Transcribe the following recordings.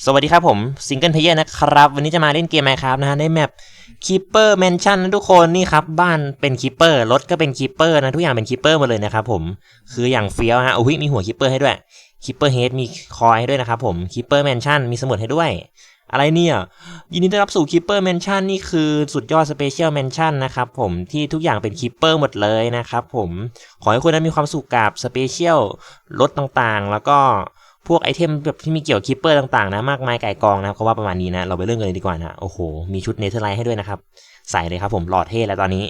สวัสดีครับผมซิงเกิลเพเยอร์นะครับ วันนี้จะมาเล่นเกม Minecraft นะฮะในแมป Keeper Mansion นนะทุกคนนี่ครับบ้านเป็น Keeper รถก็เป็น Keeper นะทุกอย่างเป็น Keeper หมดเลยนะครับผมคืออย่างเฟี้ยวฮะโอ้ยมีหัว Keeper ให้ด้วย Keeper Head มีคอยให้ด้วยนะครับผม Keeper Mansion มีสมุดให้ด้วย อะไรเนี่ยยินดีต้อนรับสู่ Keeper Mansion นี่คือสุดยอด Special Mansion นนะครับผมที่ทุกอย่างเป็น Keeper หมดเลยนะครับผมขอให้คุณนั้นมีความสุขกับ Special รถต่างๆ แล้วก็ พวกไอเทมแบบที่มีเกี่ยวกับคิปเปอร์ต่างๆนะมากมายไก่กองนะเขาว่าประมาณนี้นะเราไปเรื่องกันเลยดีกว่านะโอ้โหมีชุดเนเธอร์ไลท์ให้ด้วยนะครับใส่เลยครับผมหลอดเท่แล้วตอนนี้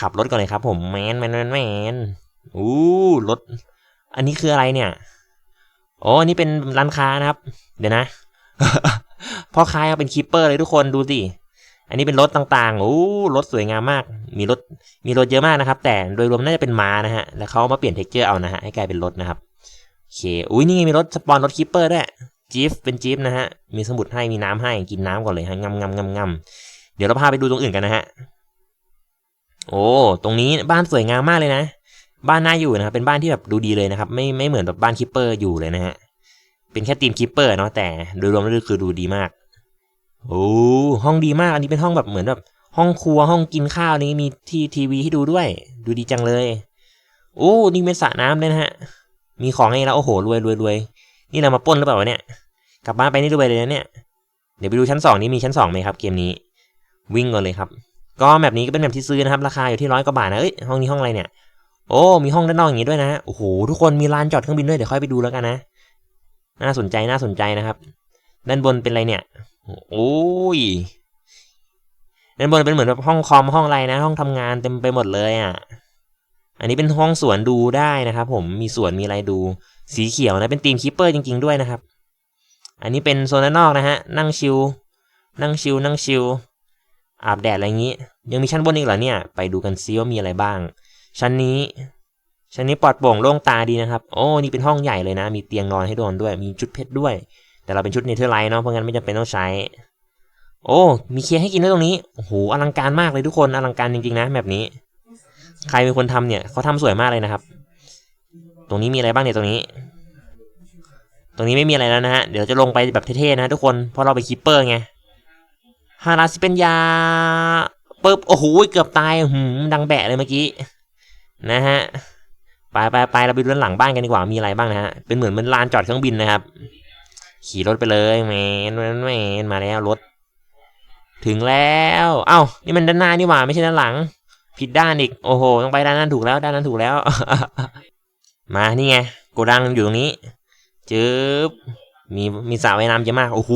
ขับรถก่อนเลยครับผมแมนแมนแมนแมนอู้รถ อันนี้คืออะไรเนี่ยโอ้อันนี้เป็นร้านค้านะครับ เดี๋ยวนะพ่อค้ายังเป็นคิปเปอร์เลยทุกคนดูสิอันนี้เป็นรถต่างๆ โอ้ รถสวยงามมาก มีรถ มีรถเยอะมากนะครับ แต่โดยรวมน่าจะเป็นม้านะฮะ แล้วเขามาเปลี่ยนเท็กเจอร์เอานะฮะ ให้กลายเป็นรถนะครับ เค อุ้ยนี่ไงมีรถสปอนรถคิปเปอร์ด้วยจีฟเป็นจีฟนะฮะ มีสมุดให้มีน้ำให้กินน้ำก่อนเลยฮะงำงำงำงำเดี๋ยวเราพาไปดูตรงอื่นกันนะฮะ โอ้ตรงนี้บ้านสวยงามมากเลยนะ บ้านน่าอยู่นะครับเป็นบ้านที่แบบดูดีเลยนะครับ ไม่ไม่เหมือนแบบบ้านคิปเปอร์อยู่เลยนะฮะเป็นแค่ทีมคิปเปอร์เนาะแต่โดยรวมแล้วคือดูดีมาก โอ้ห้องดีมากอันนี้เป็นห้องแบบเหมือนแบบห้องครัวห้องกินข้าวนี่มีที่ทีวีให้ดูด้วย ดูดีจังเลย โอ้นี่เป็นสระน้ำเลยนะฮะ มีของให้แล้วโอ้โหรวยรวยรวยนี่เรามาป้นหรือเปล่าวะเนี่ย กลับบ้านไปนี่รวยเลยนะเนี่ย เดี๋ยวไปดูชั้นสองนี้มีชั้นสองไหมครับเกมนี้ วิ่งก่อนเลยครับ ก็แบบนี้ก็เป็นแบบที่ซื้อนะครับ ราคาอยู่ที่ร้อยกว่าบาทนะเอ้ยห้องนี้ห้องอะไรเนี่ย โอ้มีห้องด้านนอกอย่างนี้ด้วยนะ โอ้โหทุกคนมีลานจอดเครื่องบินด้วยเดี๋ยวค่อยไปดูแล้วกันนะ น่าสนใจน่าสนใจนะครับ ด้านบนเป็นอะไรเนี่ย โอ้ยด้านบนเป็นเหมือนแบบห้องคอมห้องอะไรนะ ห้องทำงานเต็มไปหมดเลยอะ อันนี้เป็นห้องสวนดูได้นะครับ ผมมีสวนมีอะไรดู สีเขียวนะเป็นทีมคีเปอร์จริง ๆ ด้วยนะครับ อันนี้เป็นโซนด้านนอกนะฮะนั่งชิลนั่งชิลนั่งชิลอาบแดดอะไรอย่างนี้ ยังมีชั้นบนอีกเหรอเนี่ย ไปดูกันซิว่ามีอะไรบ้าง ชั้นนี้ ชั้นนี้ปลอดโปร่งโล่งตาดีนะครับ โอ้นี่เป็นห้องใหญ่เลยนะ มีเตียงนอนให้นอนด้วย มีชุดเพชรด้วย แต่เราเป็นชุดเนเธอร์ไลท์เนาะเพราะงั้นไม่จำเป็นต้องใช้ โอ้ มีเคียร์ให้กินด้วยตรงนี้โอ้โหอลังการมากเลยทุกคนอลังการจริงๆนะแบบนี้ ใครเป็นคนทำเนี่ยเขาทำสวยมากเลยนะครับ ตรงนี้มีอะไรบ้างเนี่ยตรงนี้ ตรงนี้ไม่มีอะไรแล้วนะฮะ เดี๋ยวจะลงไปแบบเท่ๆนะทุกคน เพราะเราไปคิปเปอร์ไง ฮาราซิเป็นยาปึ๊บ โอ้โห เกือบตายหืมดังแบะเลยเมื่อกี้ นะฮะ ไปไปไปเราไปดูด้านหลังบ้านกันดีกว่า มีอะไรบ้างนะฮะ เป็นเหมือนมันลานจอดเครื่องบินนะครับ ขี่รถไปเลยแมนแมนมาแล้วรถ ถึงแล้ว เอ้า นี่มันด้านหน้านี่หว่า ไม่ใช่ด้านหลัง ผิดด้านอีก โอ้โห ต้องไปด้านนั้นถูกแล้ว ด้านนั้นถูกแล้ว มานี่ไงโกดังอยู่ตรงนี้จึ๊บมีมีสระว่ายน้ำเยอะมาก โอ้โห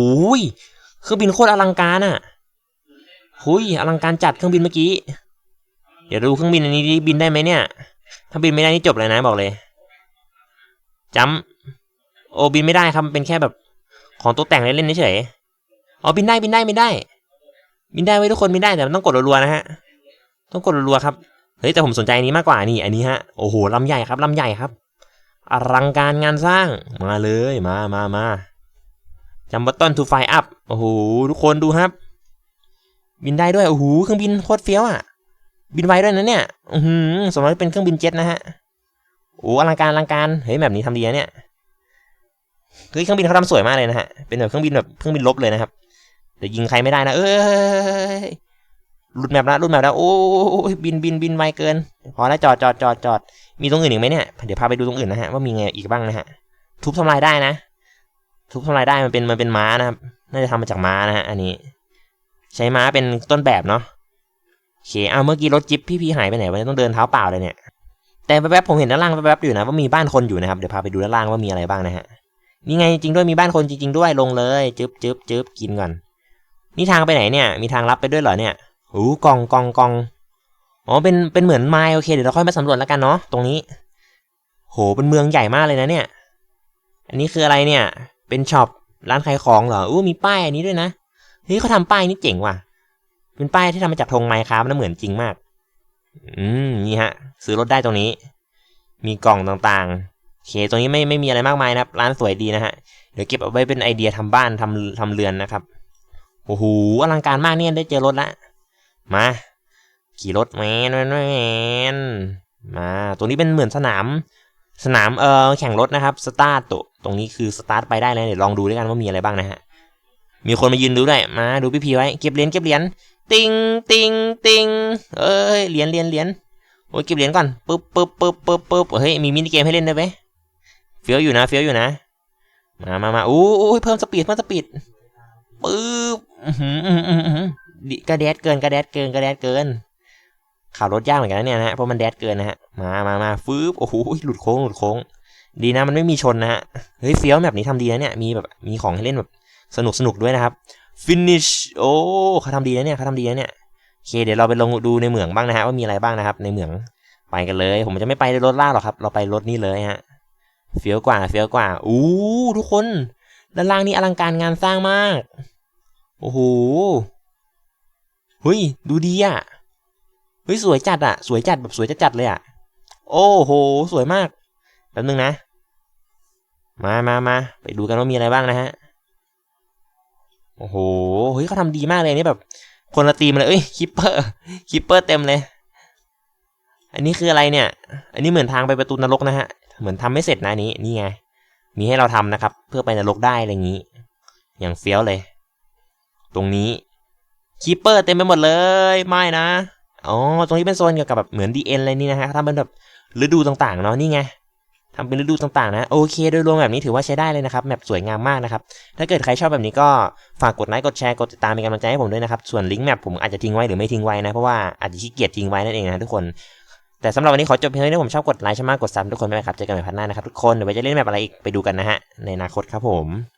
เครื่องบินโคตรอลังการอะหุยอลังการจัดเครื่องบินเมื่อกี้ เดี๋ยวดูเครื่องบินอันนี้บินได้ไหมเนี่ย ถ้าบินไม่ได้นี่จบเลยนะบอกเลยจำโอ้บินไม่ได้ครับมันเป็นแค่แบบของตัวแต่งเล่นๆเฉยอ๋อบินได้บินได้บินได้ บินได้ไว้ทุกคนบินได้แต่มันต้องกดรัวๆนะฮะ ต้องกดรัวๆครับ เฮ้ยแต่ผมสนใจอันนี้มากกว่านี่ อันนี้ฮะ โอ้โหลำใหญ่ครับลำใหญ่ครับ อลังการงานสร้าง มาเลย มามามาจำบัตต้นทูไฟอัพ โอ้โหทุกคนดูครับ บินได้ด้วย โอ้โหเครื่องบินโคตรเฟี้ยวอะ บินไวด้วยนะเนี่ย อือหือสมมติเป็นเครื่องบินเจ็ตนะฮะ โอ้อลังการอลังการ เฮ้ยแบบนี้ทำดีนะเนี่ยเฮ้ยเครื่องบินเขาทำสวยมากเลยนะฮะ เป็นแบบเครื่องบินแบบเครื่องบินลบเลยนะครับเดี๋ยวยิงใครไม่ได้นะ เอ้ย หลุดแมปแล้วหลุดแมปแล้วโอ้ยบินบินบินไวเกิน พอแล้วจอดจอดจอดจอดมีตรงอื่นอีกไหมเนี่ยเดี๋ยวพาไปดูตรงอื่นนะฮะว่ามีไงอีกบ้างนะฮะทุบทำลายได้นะ ทุบทำลายได้มันเป็นมันเป็นม้านะครับน่าจะทำมาจากม้านะฮะอันนี้ ใช้ม้าเป็นต้นแบบเนาะโอเคเอาเมื่อกี้รถจิ๊บพี่พี่หายไปไหนวะเนี่ยต้องเดินเท้าเปล่าเลยเนี่ยแต่แป๊บๆผมเห็นด้านล่างแป๊บๆอยู่นะว่ามีบ้านคนอยู่นะครับเดี๋ยวพาไปดูด้านล่างว่ามีอะไรบ้างนะฮะนี่ไงจริงด้วยมีบ้านคนจริง ๆ ด้วยลงเลย จึ๊บจึ๊บจึ๊บกินก่อนนี่ทางไปไหนเนี่ย มีทางลับไปด้วยเหรอเนี่ย โอ้กองกองกองอ๋อเป็นเป็นเหมือนไมล์โอเคเดี๋ยวเราค่อยมาสำรวจแล้วกันเนาะตรงนี้ โหเป็นเมืองใหญ่มากเลยนะเนี่ย อันนี้คืออะไรเนี่ย เป็นช็อปร้านขายของเหรออู้มีป้ายอันนี้ด้วยนะเฮ้ยเขาทำป้ายนี้เจ๋งว่ะ เป็นป้ายที่ทำมาจากธงไมค์ครับนะเหมือนจริงมาก อืมนี่ฮะ ซื้อรถได้ตรงนี้ มีกล่องต่างๆโอเคตรงนี้ไม่ไม่มีอะไรมากมายนะครับ ร้านสวยดีนะฮะเดี๋ยวเก็บเอาไว้เป็นไอเดียทำบ้านทำทำเรือนนะครับโอ้โหอลังการมากเนี่ยได้เจอรถละ มา ขี่รถแมนแมนแมนมาตรงนี้เป็นเหมือนสนาม สนามเออแข่งรถนะครับสตาร์ตตรงนี้คือสตาร์ทไปได้เลยเดี๋ยวลองดูด้วยกันว่ามีอะไรบ้างนะฮะมีคนมายืนดูด้วยมาดูพี่พีไว้เก็บเหรียญเก็บเหรียญติงติงติงเอ้ยเหรียญเหรียญเหรียญโอ้ยเก็บเหรียญก่อนปึ๊บปึ๊บปึ๊บปึ๊บปึ๊บเฮ้ยมีมินิเกมให้เล่นด้วยไหมเฟี้ยวอยู่นะเฟี้ยวอยู่นะ มามามาอู้อู้เพิ่มสปีดเพิ่มสปีดปึ๊บ กระแดดเกินกระแดดเกินกระแดดเกินขับรถยากเหมือนกันนะเนี่ยนะฮะเพราะมันแดดเกินนะฮะมามามาฟืบโอ้โหหลุดโค้งหลุดโค้ง ดีนะมันไม่มีชนนะฮะเฮ้ยเฟี้ยวแบบนี้ทำดีนะเนี่ยมีแบบมีของให้เล่นแบบสนุกสนุกด้วยนะครับ finish โอ้เขาทำดีนะเนี่ยเขาทำดีนะเนี่ยโอเคเดี๋ยวเราไปลงดูในเหมืองบ้างนะฮะว่ามีอะไรบ้างนะครับ ในเหมืองไปกันเลย ผมจะไม่ไปรถล่าหรอกครับ เราไปรถนี่เลยฮะเฟี้ยวกว่าเฟี้ยวกว่าอู้ทุกคนด้านล่างนี่อลังการงานสร้างมากโอ้โห เฮ้ย ดูดีอะ เฮ้ย สวยจัดอะ สวยจัดแบบสวยจัดๆเลยอะ โอ้โห สวยมาก แป๊บนึงนะ มามามาไปดูกันว่ามีอะไรบ้างนะฮะ โอ้โห เฮ้ยเขาทำดีมากเลยนี่แบบ คนละตีมเลย เอ้ย คิปเปอร์ คิปเปอร์เต็มเลย อันนี้คืออะไรเนี่ย อันนี้เหมือนทางไปประตูนรกนะฮะ เหมือนทำไม่เสร็จนะนนี้ นี่ไง มีให้เราทำนะครับ เพื่อไปนรกได้อะไรอย่างนี้ อย่างเฟี้ยวเลย ตรงนี้ คิปเปอร์เต็มไปหมดเลย ไม่นะ อ๋อ ตรงนี้เป็นโซนเกี่ยวกับแบบเหมือนดีเอ็นอะไรนี่นะฮะทำเป็นแบบฤดูต่างๆเนาะ นี่ไงทำเป็นฤดูต่างๆ นะ โอเค โดยรวมแบบนี้ถือว่าใช้ได้เลยนะครับแมปสวยงามมากนะครับ ถ้าเกิดใครชอบแบบนี้ก็ฝากกดไลค์ กดแชร์ กดติดตามเป็นกำลังใจให้ผมด้วยนะครับ ส่วนลิงก์แมปผมอาจจะทิ้งไว้หรือไม่ทิ้งไว้นะ เพราะว่าอาจจะขี้เกียจทิ้งไว้นั่นเองนะทุกคน แต่สำหรับวันนี้ขอจบเพียงเท่านี้ผมชอบกดไลค์ใช่ไหมกดซับทุกคนด้วยนะครับ เจอกันใหม่พัฒนานะครับทุกคน เดี๋ยวไว้จะเล่นแมปอะไรอีกไปดูกันนะฮะในอนาคตครับผม